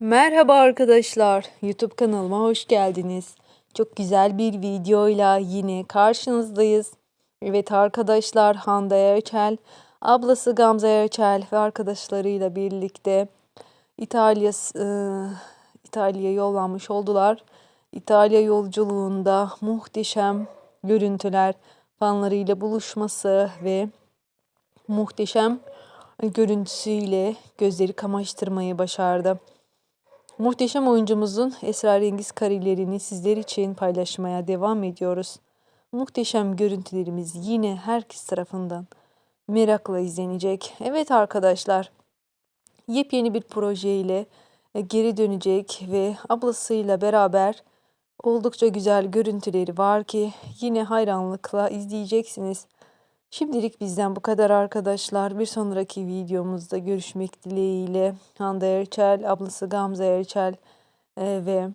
Merhaba arkadaşlar, YouTube kanalıma hoş geldiniz. Çok güzel bir videoyla yine karşınızdayız. Evet arkadaşlar, Hande Erçel, ablası Gamze Erçel ve arkadaşlarıyla birlikte İtalya e, İtalya'ya yollanmış oldular. İtalya yolculuğunda muhteşem görüntüler, fanlarıyla buluşması ve muhteşem görüntüsüyle gözleri kamaştırmayı başardı. Muhteşem oyuncumuzun esrarengiz karelerini sizler için paylaşmaya devam ediyoruz. Muhteşem görüntülerimiz yine herkes tarafından merakla izlenecek. Evet arkadaşlar, yepyeni bir projeyle e, geri dönecek ve ablasıyla beraber oldukça güzel görüntüleri var ki yine hayranlıkla izleyeceksiniz. Şimdilik bizden bu kadar arkadaşlar. Bir sonraki videomuzda görüşmek dileğiyle. Hande Erçel, ablası Gamze Erçel e, ve